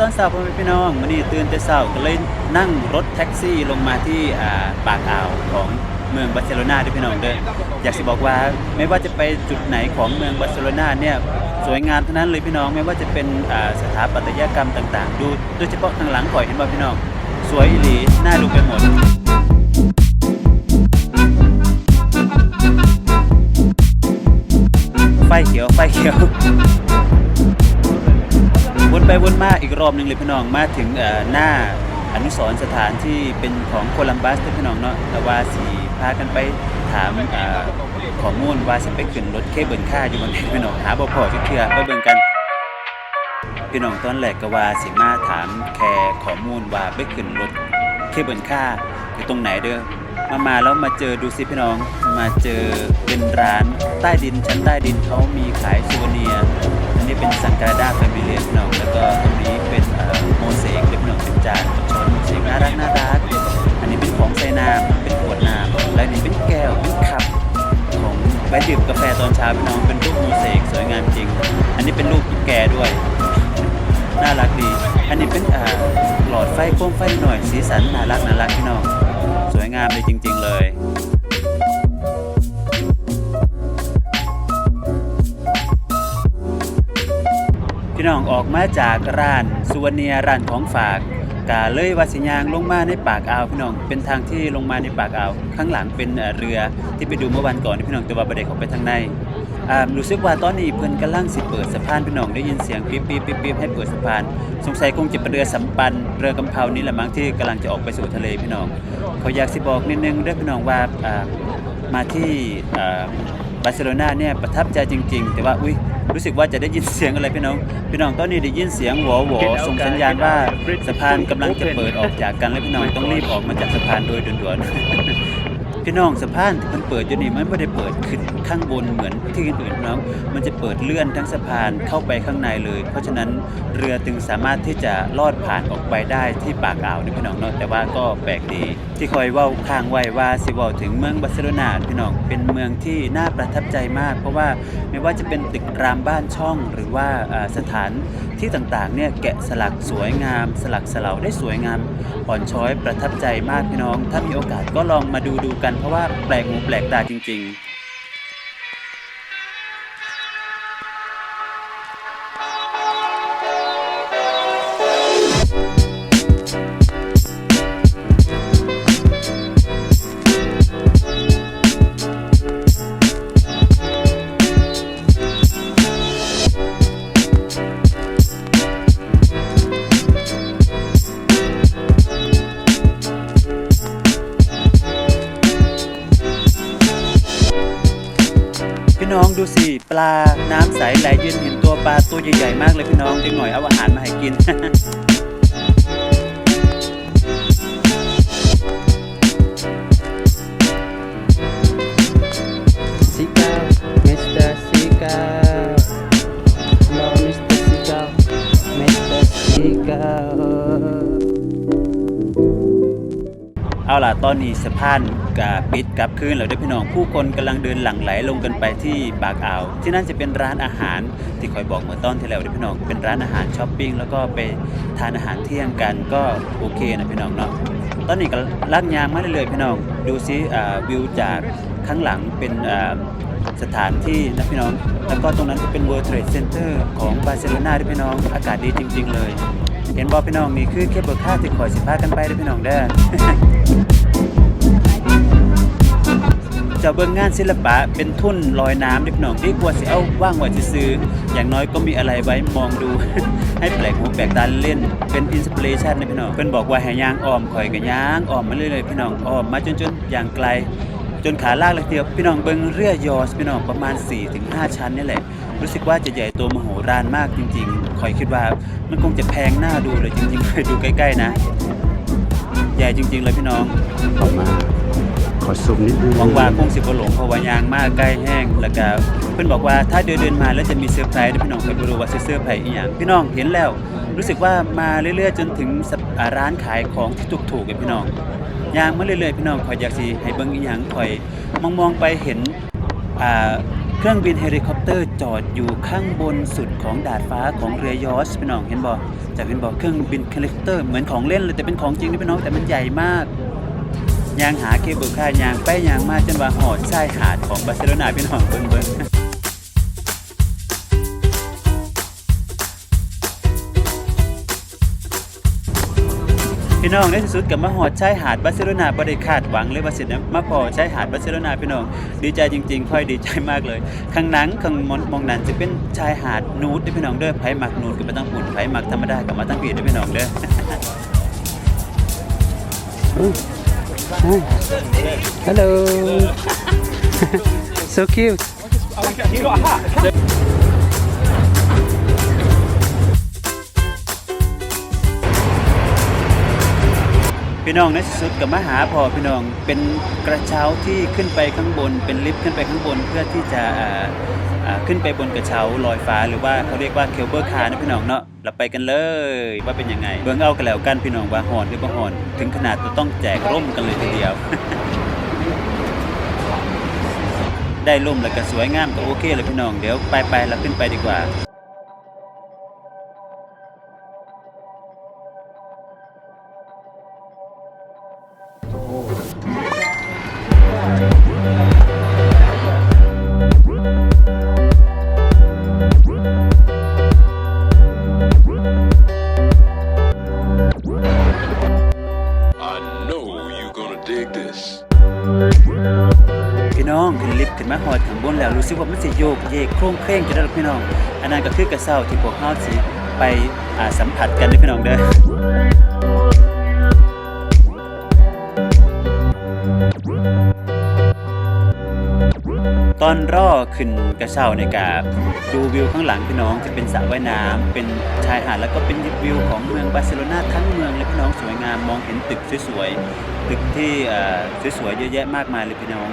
ตอนเช้าพ่อแม่พี่น้องวันนี้ตื่นแต่เช้าก็เลยนั่งรถแท็กซี่ลงมาที่ปากอ่าวของเมืองบาร์เซโลนาด้วยพี่น้องเด้ออยากจะบอกว่าไม่ว่าจะไปจุดไหนของเมืองบาร์เซโลนาเนี่ยสวยงามทั้งนั้นเลยพี่น้องไม่ว่าจะเป็นสถาปัตยกรรมต่าง ๆ ดูโดยเฉพาะทางหลังก่อยเห็นป่ะพี่น้อง สวยอีหลีน่าดูไปหมดไฟเขียวไฟเขียว วนไปวนมาอีกรอบหนึ่งเลยพี่น้องมาถึงหน้าอนุสรสถานที่เป็นของโคลัมบัสพี่น้องเนาะแต่ว่าสีพากันไปถามเอ่อข้อมูลว่าสิไปขึ้นรถเคเบิลค่าอยู่บนไหนพี่น้องหาบ่พอจักเทื่อไปเบิ่งกันพี่น้องตอนแรกก็ว่าสิมาถามแค่ข้อมูลว่าไปขึ้นรถเคเบิลค่าอยู่ตรงไหนเด้อมามาแล้วมาเจอดูสิพี่น้องมาเจอเป็นร้านใต้ดินชั้นใต้ดินเขามีขายซูเวเนีย ที่เป็นสังกาดาแฟมิเลียนเนาะแล้วก็ตรงนี้เป็น พี่น้องออกมาจากร้านสุวรรณีร้านของฝากกาเลยวาสิยางลงมาในปากอ่าวพี่น้องเป็นทางที่ลงมาในปากอ่าวข้างหลังเป็นเรือที่ไปดูเมื่อวันก่อนพี่น้องต่ว่าประเด็นเขาไปทางในอ่ารู้สึกว่าตอนนี้เพิ่นกำลังสิเปิดสะพานพี่น้องได้ยินเสียงปิ๊บปิ๊บปิ๊บปิ๊บให้เปิดสะพาน สงสัยคงจะเป็นเรือสำปันเรือกำเพรานี่แหละมั้งที่กำลังจะออกไปสู่ทะเลพี่น้องเขาอยากสิบอกนิดนึงเด้องพี่น้องว่ามาที่บาร์เซโลนาเนี่ยประทับใจจริง ๆ แต่ว่าอุ้ย รู้สึกว่าจะได้ยินเสียงอะไรพี่น้อง พี่น้องตอนนี้ได้ยินเสียงหวอหวอส่งสัญญาณว่าสะพานกำลังจะเปิดออกจากกันแล้วพี่น้องต้องรีบออกมาจากสะพานโดยด่วนๆ พี่น้องสะพานที่มันเปิดอยู่นี่มันไม่ได้เปิดขึ้นข้างบนเหมือนที่อื่นๆน้องมันจะเปิดเลื่อนทั้งสะพานเข้าไปข้างในเลย เพราะฉะนั้นเรือจึงสามารถที่จะลอดผ่านออกไปได้ที่ปากอ่าวนี่พี่น้องเนาะแต่ว่าก็แปลกดี ที่คอยว้าค้างไว้ว่าสิว้าถึงเมืองบาร์เซโลนาพี่น้องเป็นเมืองที่น่าประทับใจมาก เพราะว่าไม่ว่าจะเป็นตึกรามบ้านช่อง หรือว่าอ่าสถานที่ต่างๆเนี่ยแกะสลักสวยงาม สลักสลาได้สวยงามอ่อนช้อยประทับใจมากพี่น้อง ถ้ามีโอกาสก็ลองมาดูดูกันเพราะว่าแปลกหูแปลกตาจริง ๆ ตัวใหญ่ๆมากเลยพี่น้องเด็กหน่อยเอาอาหารมาให้กิน เอาล่ะตอนนี้สะพานกาปิดกลับคืนแล้วเด้พี่น้องผู้คนกำลังเดินหลั่งไหลลงกันไปที่ปากอ่าว ที่นั่นจะเป็นร้านอาหารที่คอยบอกเมื่อตอนที่แล้วเด้พี่น้องเป็นร้านอาหารช้อปปิ้งแล้วก็ไปทานอาหารเที่ยงกันก็โอเคนะพี่น้องเนาะตอนนี้ก็ลากยางมาเรื่อยๆพี่น้องดูซิวิวจากข้างหลังเป็นสถานที่นะพี่น้อง แล้วก็ตรงนั้นก็เป็น World Trade Center ของบาร์เซโลนาด้วยพี่น้องอากาศดีจริง ๆ เลย เห็นบอกพี่น้องนี่คือเคเบิลค่าร์ที่คอยสิพากันไปเด้วยพี่น้องเด้อจะเบิ่งงานศิลปะเป็นทุ่นลอยน้ำเด็กหน่องดีกว่าสิเอาว่างไว้ซื้อๆอย่างน้อยก็มีอะไรไว้มองดู ให้แปลกหูแปลกตาเล่นเป็นอินสปิเรชันนะพี่น้องเพิ่นบอกว่าให้ย่างอ้อมข่อยก็ย่างอ้อมมาเรื่อยๆพี่น้องอ้อมมาจนจนอย่างไกล จนขาลากเลยทีเดียวพี่น้องเบิ่งเรือยอสพี่น้องประมาณ 4-5 ชั้นนี่แหละ รู้สึกว่าจะใหญ่โตมโหฬารมากจริงๆข่อยคิดว่ามันคงจะแพงหน้าดูเลยจริงๆไปดูใกล้ ๆ นะญ่จริง ๆ เลยพี่น้องเข้ามาขอซูมนิดนึงหวังว่าคงสิบหลงเพราะว่ายางมากใกล้แห้งแล้วก็เพื่อนบอกว่าถ้าเดินเดินมาแล้วจะมีเซอร์ไพรส์ด้วยพี่น้องเคยไม่รู้ว่าสิเซอร์ไพรส์อีหยังพี่น้องเห็นแล้ว รู้สึกว่ามาเรื่อยๆ จนถึงสัปอ่าร้านขายของที่ถูกๆกันพี่น้องยางมาเรื่อยๆพี่น้องคอยอยากสิให้เบิ่งอีหยังคอยมองๆไปเห็นอ่าเครื่องบินเฮลิคอปเตอร์จอดอยู่ข้างบนสุดของดาดฟ้าของเรือยอชพี่น้องเห็นบอจากเห็นบอเครื่องบินเฮลิคอปเตอร์เหมือนของเล่นเลยแต่เป็นของจริงนี่พี่น้องแต่มันใหญ่มากยางหาเคเบิลค่ายางแปยางมากจนว่าหอดชายหาดของบาร์เซโลนาพี่น้องเบิ้งเบิ้ง พี่น้องในที่สุดกับมาหอดชายหาดบาร์เซโลนาบ่ได้คาดหวังเลยว่าสินะมาพอชายหาดบาร์เซโลนาพี่น้องดีใจจริงๆค่อยดีใจมากเลยข้างหนังข้างมองมองนั้นจะเป็นชายหาดนูดเด้อพี่น้องเด้อไผ่มักนูดก็บ่ต้องหุ่นไผ่มักธรรมดาก็มาตั้งปีเด้อพี่น้องเด้อ Hello so cute พี่น้องในสุดกับมาหาพอพี่น้องเป็นกระเช้าที่ขึ้นไปข้างบน เป็นลิฟต์ขึ้นไปข้างบนเพื่อที่จะขึ้นไปบนกระเช้าลอยฟ้า หรือว่าเขาเรียกว่าเคเบิลคาร์นะพี่น้องเนาะเราไปกันเลยว่าเป็นยังไงเบิ่งเอากันแล้วกันพี่น้องว่าหอนหรือบ่หอน ถึงขนาดจะต้องแจกร่มกันเลยทีเดียว ได้ร่มแล้วก็สวยงามก็โอเคเลยพี่น้องเดี๋ยวไปไปๆเราขึ้นไปดีกว่า พี่น้องขึ้นลิฟต์ขึ้นมาหอดข้างบนแล้วรู้สึกว่ามันสิโยกเยกโครงเคร่งจะได้หรอกพี่น้อง อันนั้นก็คือกระเซ้าที่พวกเฮาสิไปอ่าสัมผัสกันด้พี่น้องเด้อ ตอนรอขึ้นกระเช้าในกาดูวิวข้างหลังพี่น้องจะเป็นสระว่ายน้ำเป็นชายหาดแล้วก็เป็นวิวของเมืองบาร์เซโลนาทั้งเมืองเลยพี่น้องสวยงามมองเห็นตึกสวยๆตึกที่อ่อสวยๆเยอะแยะมากมายเลยพี่น้อง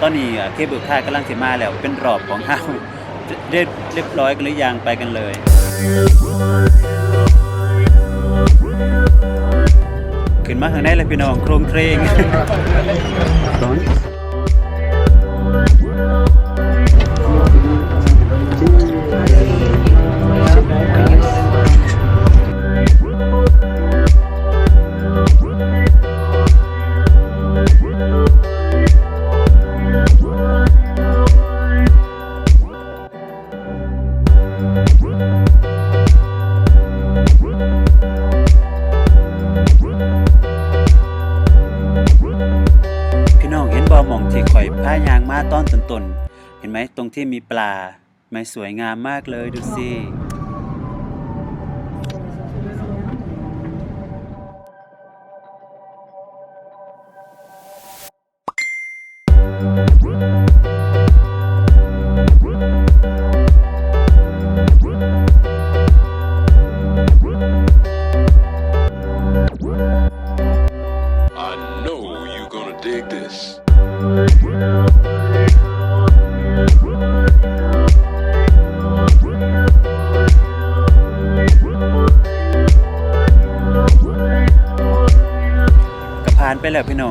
ตอนนี้อะเคเบิลคาร์กำลังสิมาแล้วเป็นรอบของเฮาเรียบเรียบร้อยกันหรือยังไปกันเลยขึ้นมาข้างในเลยพี่น้องโครงเครงร้อน ที่มีปลา ไม่สวยงามมากเลยดูสิ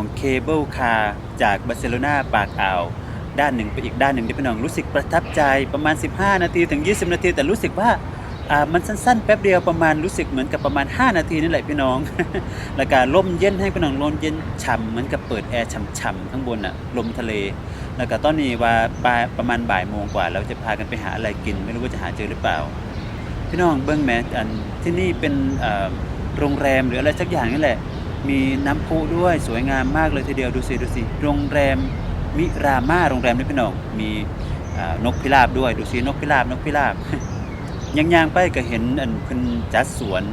องเคเบิลคาร์จากบาร์เซโลนาปากอ่าว ด้านหนึ่งไปอีกด้านหนึ่งที่พี่น้องรู้สึกประทับใจประมาณ 15 นาทีถึง 20 นาที แต่รู้สึกว่าอ่ามันสั้นๆ แป๊บเดียวประมาณรู้สึกเหมือนกับประมาณ 5 นาทีนี่นแหละพี่น้อง แล้วก็ลมเย็นให้พี่น้องลมเย็นฉ่ำเหมือนกับเปิดแอร์ฉ่ำๆข้างบนอะลมทะเล แล้วก็ตอนนี้ว่าประมาณบ่ายโมงกว่าเราจะพากันไปหาอะไรกิน ไม่รู้ว่าจะหาเจอหรือเปล่า พี่น้องเบิ้งแมสอันที่นี่เป็นโรงแรมหรืออะไรสักอย่างนี่แหละ มีน้ำพุด้วยสวยงามมากเลยทีเดียวดูสิดูสิโรงแรมมิรามาโรงแรมนี่พี่น้องมีนกพิราบด้วยดูสินกพิราบนกพิราบยังยางๆไปก็เห็นอันเพิ่นจัดสวน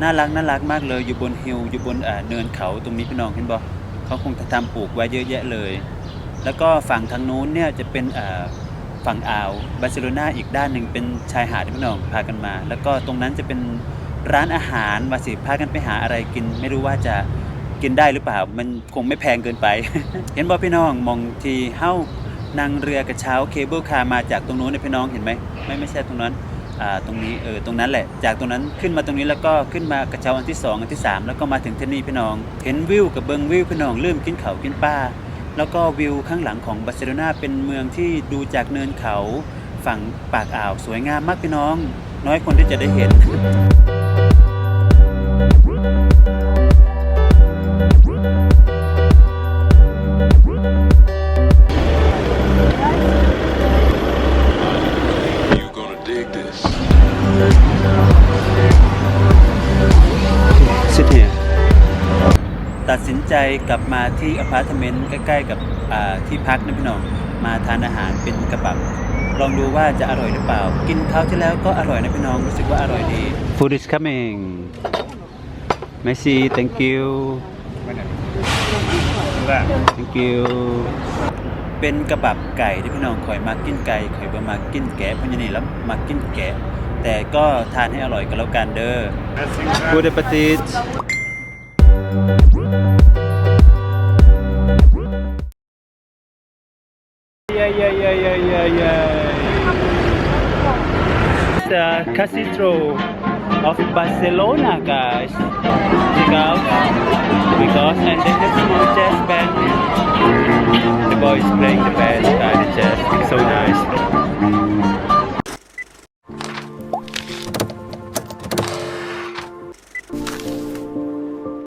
น่ารักน่ารักมากเลยอยู่บนฮิลอยู่บนเนินเขาตรงนี้พี่น้องเห็นบ่เขาคงจะทำปลูกไว้เยอะแยะเลย แล้วก็ฝั่งทางนู้นเนี่ยจะเป็นฝั่งอ่าวบาร์เซโลนาอีกด้านหนึ่งเป็นชายหาดพี่น้องพากันมา แล้วก็ตรงนั้นจะเป็น ร้านอาหารว่าสิพากันไปหาอะไรกิน ไม่รู้ว่าจะกินได้หรือเปล่า มันคงไม่แพงเกินไป เห็นบ่พี่น้องมองทีเฮ้านั่งเรือกระเช้าเคเบิลคาร์มาจากตรงนู้นเนี่ยพี่น้องเห็นไหมไม่ไม่ใช่ตรงนั้นอ่าตรงนี้เออตรงนั้นแหละ จากตรงนั้นขึ้นมาตรงนี้แล้วก็ขึ้นมากระเช้าอันที่สองอันที่สามแล้วก็มาถึงที่นี่พี่น้อง เห็นวิวกับเบิงวิวพี่น้องลืมกินเขากินป้า แล้วก็วิวข้างหลังของบาร์เซโลนาเป็นเมืองที่ดูจากเนินเขาฝั่งปากอ่าวสวยงามมากพี่น้อง น้อยคนที่จะได้เห็น ซิดเนียตัดสินใจกลับมาที่อพาร์ตเมนต์ใกล้ๆกับอ่าที่พักนะพี่น้องมาทานอาหารเป็นกระบับลองดูว่าจะอร่อยหรือเปล่า กินคราวที่แล้วก็อร่อยนะพี่น้องรู้สึกว่าอร่อยดี Food is coming Messi thank you thank you เป็นกระบับไก่ที่พี่น้องคอยมากินไก่คอยบ่มากินแกะเพราะอย่างนี้แล้วมากินแกะ แต่ก็ทานให้อร่อยกันแล้วกันเด้อ Good appetit Yeah, yeah, yeah, yeah, yeah, yeah. The Cathedral of Barcelona, guys. Check out. Oh my gosh, and then the small jazz band. The boys playing the band.